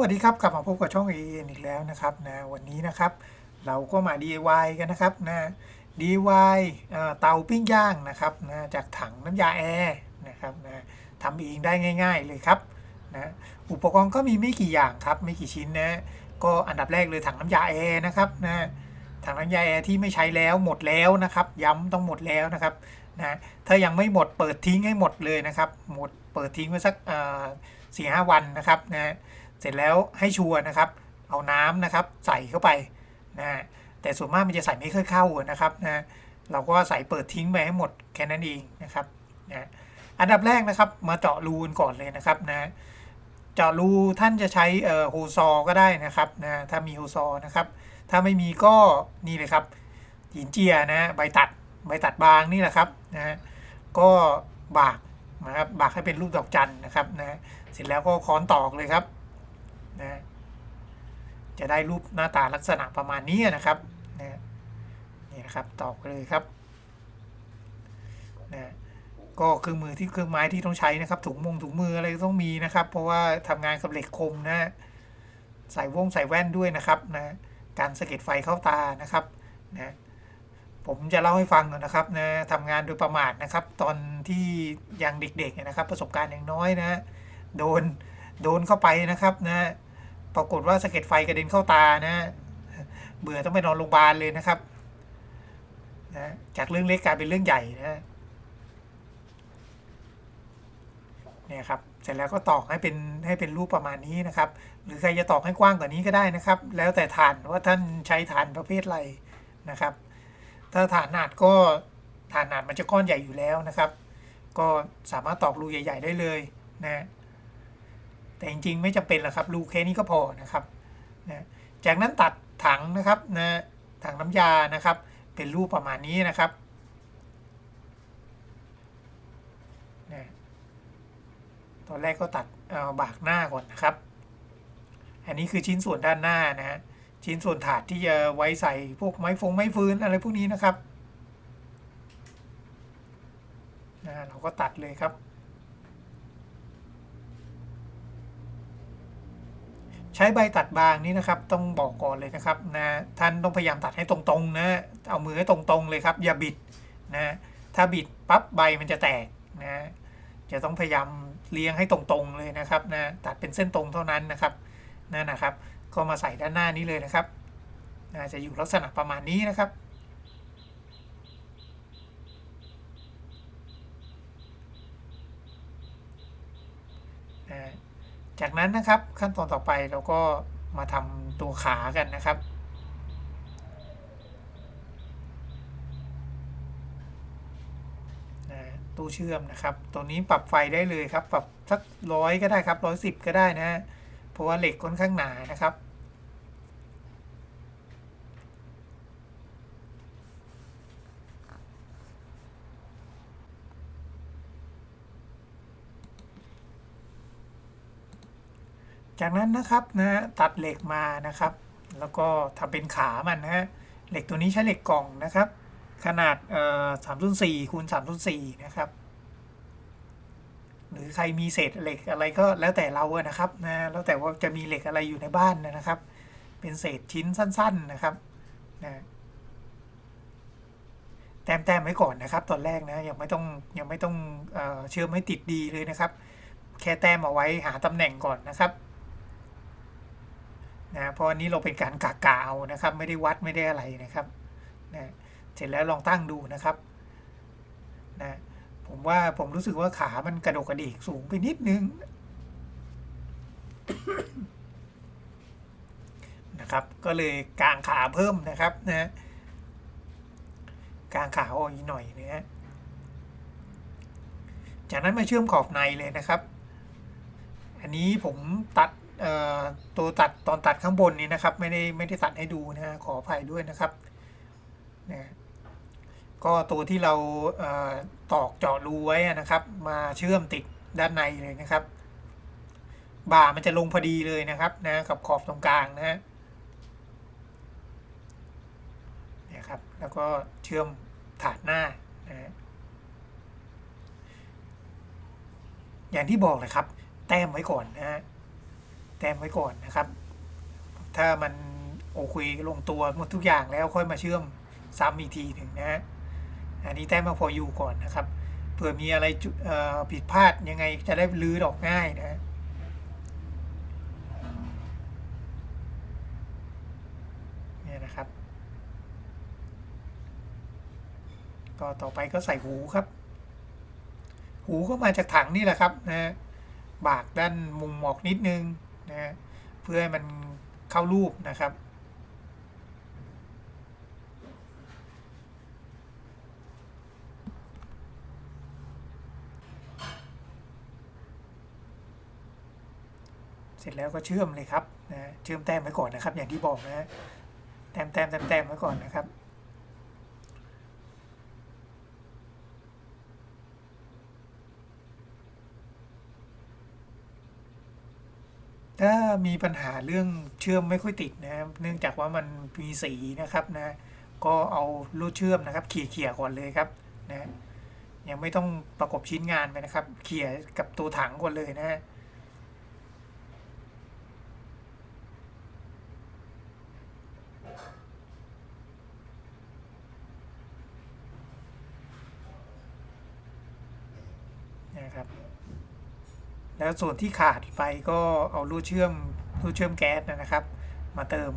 วัสดีครับกลับมาพบกับช่อง a ออีกแล้วนะครับนะวันนี้นะครับ เราก็มา DIY กันนะครับนะ DIY เตาปิ้งย่างนะครับนะจากถังน้ำยาแอร์นะครับนะทำเองได้ง่าย ๆเลยครับนะอุปกรณ์ก็มีไม่กี่อย่างครับไม่กี่ชิ้นนะก็อันดับแรกเลยถังน้ำยาแอร์นะครับนะถังน้ำยาแอร์ที่ไม่ใช้แล้วหมดแล้วนะครับ ย้ำต้องหมดแล้วนะครับนะถ้ายังไม่หมดเปิดทิ้งให้หมดเลยนะครับหมดเปิดทิ้งไว้สักสี่ห้าวันนะครับนะ สร็จแล้วให้ชัวร์นะครับ เอาน้ำนะครับใส่เข้าไปนะแต่ส่วนมากมันจะใส่ไม่ค่อยเข้านะครับนะเราก็ใส่เปิดทิ้งไปให้หมดแค่นั้นเองนะครับนะอันดับแรกนะครับมาเจาะรูก่อนเลยนะครับนะเจาะรูท่านจะใช้เอ่อโฮซอก็ได้นะครับนะถ้ามีโฮซอนะครับถ้าไม่มีก็นี่เลยครับหินเจียนะใบตัดใบตัดบางนี่แหละครับนะก็บากนะครับบากให้เป็นรูปดอกจันนะครับนะเสร็จแล้วก็ค้อนตอกเลยครับ นะจะได้รูปหน้าตาลักษณะประมาณนี้นะครับนะนี่นะครับตอกไปเลยครับนะก็เครื่องมือที่เครื่องไม้ที่ต้องใช้นะครับ ถุงมงถุงมืออะไรต้องมีนะครับ เพราะว่าทำงานกับเหล็กคมนะใส่วงใส่แว่นด้วยนะครับนะการสะเก็ดไฟเข้าตานะครับนะผมจะเล่าให้ฟังนนะครับนะทำงานโดยประมาทนะครับ ตอนที่ยังเด็กๆนะครับ ประสบการณ์อย่างน้อยนะ โดนโดนเข้าไปนะครับนะ ปรากฏว่าสะเก็ดไฟกระเด็นเข้าตานะเบื่อต้องไปนอนโรงพยาบาลเลยนะครับนะจากเรื่องเล็กกลายเป็นเรื่องใหญ่นะเนี่ยครับเสร็จแล้วก็ตอกให้เป็นให้เป็นรูปประมาณนี้นะครับ หรือใครจะตอกให้กว้างกว่านี้ก็ได้นะครับ แล้วแต่ฐานว่าท่านใช้ฐานประเภทอะไรนะครับ ถ้าฐานหนาดก็ฐานหนาดมันจะก้อนใหญ่อยู่แล้วนะครับ ก็สามารถตอกรูใหญ่ ๆ ได้เลยนะ แต่จริงๆไม่จำเป็นหรอกครับรูแค่นี้ก็พอนะครับนะจากนั้นตัดถังนะครับนะถังน้ำยานะครับ เป็นรูปประมาณนี้นะครับนะตอนแรกก็ตัดเอาบากหน้าก่อนนะครับ อันนี้คือชิ้นส่วนด้านหน้านะฮะชิ้นส่วนถาดที่จะไว้ใส่พวกไม้ฟงไม้ฟืนอะไรพวกนี้นะครับนะเราก็ตัดเลยครับ ใช้ใบตัดบางนี้นะครับ ต้องบอกก่อนเลยนะครับนะท่านต้องพยายามตัดให้ตรงๆนะเอามือให้ตรงๆเลยครับ อย่าบิดนะถ้าบิดปั๊บใบมันจะแตกนะจะต้องพยายามเลี้ยงให้ตรงๆเลยนะครับนะตัดเป็นเส้นตรงเท่านั้นนะครับนั่นนะครับ ก็มาใส่ด้านหน้านี้เลยนะครับนะจะอยู่ลักษณะประมาณนี้นะครับนะ จากนั้นนะครับขั้นตอนต่อไปเราก็มาทำตัวขากันนะครับ ตู้เชื่อมนะครับ ตัวนี้ปรับไฟได้เลยครับ ปรับสักร้อยก็ได้ครับร้อยสิบก็ได้นะ เพราะว่าเหล็กค่อนข้างหนานะครับ จากนั้นนะครับนะตัดเหล็กมานะครับ แล้วก็ทำเป็นขามันนะฮะเหล็กตัวนี้ใช้เหล็กกล่องนะครับ ขนาดเอ่อสามส่วนสี่คูณสามส่วนสี่นะครับ หรือใครมีเศษเหล็กอะไรก็แล้วแต่เราอะนะครับนะแล้วแต่ว่าจะมีเหล็กอะไรอยู่ในบ้านนะครับ เป็นเศษชิ้นสั้น ๆนะครับนะแต้มแต้มไว้ก่อนนะครับ ตอนแรกนะยังไม่ต้องยังไม่ต้องเออเชื่อมไม่ติดดีเลยนะครับ แค่แต้มเอาไว้หาตำแหน่งก่อนนะครับ นะเพราะอันนี้เราเป็นการกากาเอานะครับ ไม่ได้วัดไม่ได้อะไรนะครับนะเสร็จแล้วลองตั้งดูนะครับนะผมว่าผมรู้สึกว่าขามันกระดกกระดิกสูงไปนิดนึงนะครับ ก็เลยกางขาเพิ่มนะครับนะกางขาออกอีกหน่อยนะฮะจากนั้นมาเชื่อมขอบในเลยนะครับ อันนี้ผมตัด ตัวตัดตอนตัดข้างบนนี้นะครับ ไม่ได้ไม่ได้ตัดให้ดูนะขออภัยด้วยนะครับนะก็ตัวที่เราเออตอกเจาะรูไว้นะครับ มาเชื่อมติดด้านในเลยนะครับ บ่ามันจะลงพอดีเลยนะครับนะกับขอบตรงกลางนะฮะเนี่ยครับแล้วก็เชื่อมถาดหน้านะอย่างที่บอกเลยครับ แต้มไว้ก่อนนะฮะ แต้มไว้ก่อนนะครับ ถ้ามันโอเคลงตัวหมดทุกอย่างแล้วค่อยมาเชื่อมซ้ำอีกทีหนึ่งนะฮะอันนี้แต้มมาพออยู่ก่อนนะครับเผื่อมีอะไรผิดพลาดยังไงจะได้ลื้อออกง่ายนะฮะเนี่ยนะครับ ก็ต่อไปก็ใส่หูครับ หูก็มาจากถังนี่แหละครับนะฮะบากด้านมุมออกนิดนึง นะเพื่อให้มันเข้ารูปนะครับ เสร็จแล้วก็เชื่อมเลยครับนะเชื่อมแต้มไว้ก่อนนะครับ อย่างที่บอกนะแต้มแต้มแต้มแต้มไว้ก่อนนะครับ ถ้ามีปัญหาเรื่องเชื่อมไม่ค่อยติดนะครับเนื่องจากว่ามันมีสีนะครับนะ ก็เอาลูกเชื่อมนะครับเขี่ยๆก่อนเลยครับนะยังไม่ต้องประกบชิ้นงานไปนะครับเขี่ยกับตัวถังก่อนเลยนะฮะนะครับ แล้วส่วนที่ขาดไปก็เอารูเชื่อมรูเชื่อมแก๊สนะครับ มาเติม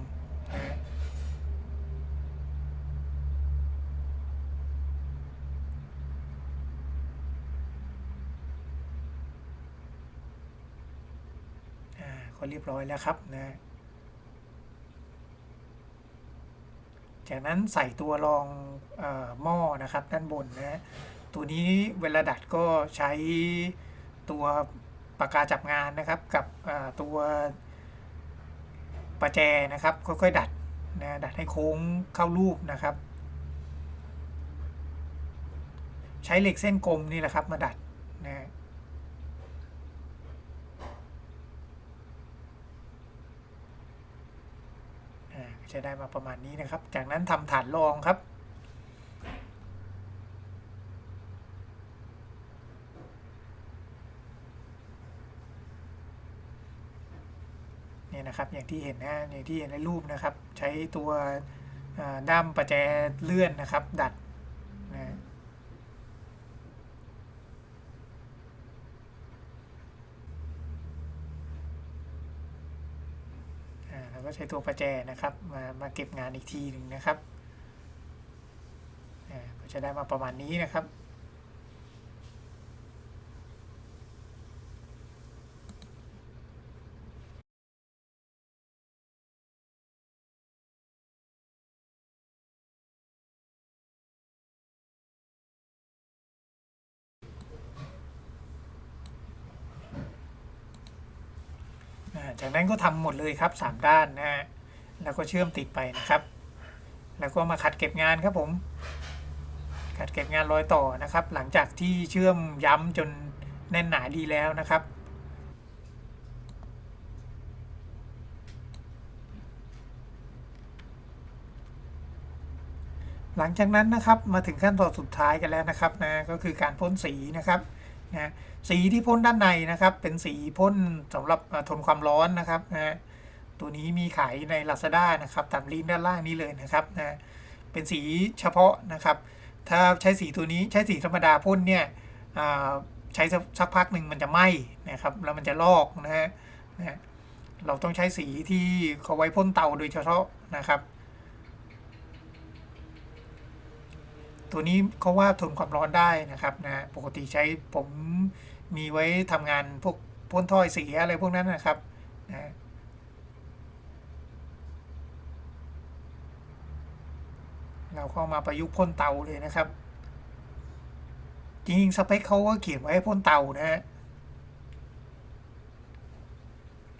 นะฮะอ่าก็เรียบร้อยแล้วครับนะ จากนั้นใส่ตัวรองอหม้อนะครับด้านบนนะ ตัวนี้เวลาดัดก็ใช้ตัว ปากกาจับงานนะครับกับตัวประแจนะครับค่อยๆดัดนะดัดให้โค้งเข้ารูปนะครับ ใช้เหล็กเส้นกลมนี่แหละครับมาดัดนะจะได้มาประมาณนี้นะครับ จากนั้นทำฐานรองครับ เนะครับอย่างที่เห็นนะอย่างที่เห็นในรูปนะครับ ใช้ตัวด้ามประแจเลื่อนนะครับ ดัดนะแล้วก็ใช้ตัวประแจนะครับ มามาเก็บงานอีกทีหนึ่งนะครับก็จะได้มาประมาณนี้นะครับ จากนั้นก็ทำหมดเลยครับสามด้านนะฮะแล้วก็เชื่อมติดไปนะครับ แล้วก็มาขัดเก็บงานครับผม ขัดเก็บงานรอยต่อนะครับ หลังจากที่เชื่อมย้ำจนแน่นหนาดีแล้วนะครับหลังจากนั้นนะครับมาถึงขั้นตอนสุดท้ายกันแล้วนะครับนะก็คือการพ่นสีนะครับ นะสีที่พ่นด้านในนะครับ เป็นสีพ่นสำหรับทนความร้อนนะครับนะตัวนี้มีขายใน Lazada นะครับตามลิงก์ด้านล่างนี้เลยนะครับนะเป็นสีเฉพาะนะครับ ถ้าใช้สีตัวนี้ใช้สีธรรมดาพ่นเนี่ยใช้สักสักพักหนึ่งมันจะไหม้นะครับแล้วมันจะลอกนะฮะนะเราต้องใช้สีที่เขาไว้พ่นเตาโดยเฉพาะนะครับ ตัวนี้เขาว่าทนความร้อนได้นะครับนะปกติใช้ผมมีไว้ทำงานพวกพ่นถ้อยสีอะไรพวกนั้นนะครับนะเราก็มาประยุกต์พ่นเตาเลยนะครับ จริงๆสเปคเขาก็เขียนไว้ให้พ่นเตานะฮะ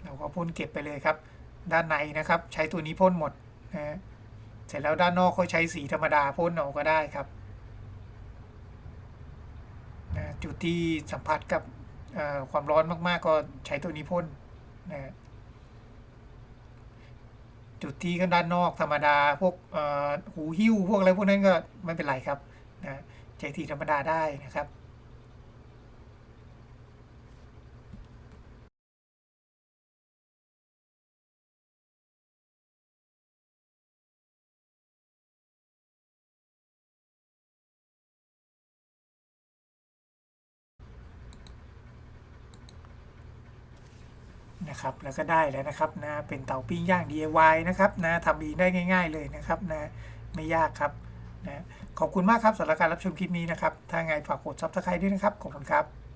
เราก็พ่นเก็บไปเลยครับ ด้านในนะครับ ใช้ตัวนี้พ่นหมดนะฮะเสร็จแล้วด้านนอกก็ใช้สีธรรมดาพ่นเอาก็ได้ครับ นะ จุดที่สัมผัสกับความร้อนมากๆ ก็ใช้ตัวนี้พ่นนะจุดที่ก็ด้านนอกธรรมดาพวกหูหิ้วพวกอะไรพวกนั้นก็ไม่เป็นไรครับนะใช้ทีธรรมดาได้นะครับ นะครับ แล้วก็ได้แล้วนะครับนะเป็นเตาปิ้งย่าง DIY นะครับนะทำเองได้ง่าย ๆเลยนะครับนะไม่ยากครับนะขอบคุณมากครับสำหรับการรับชมคลิปนี้นะครับ ถ้าไงฝากกด subscribe ด้วยนะครับ ขอบคุณครับ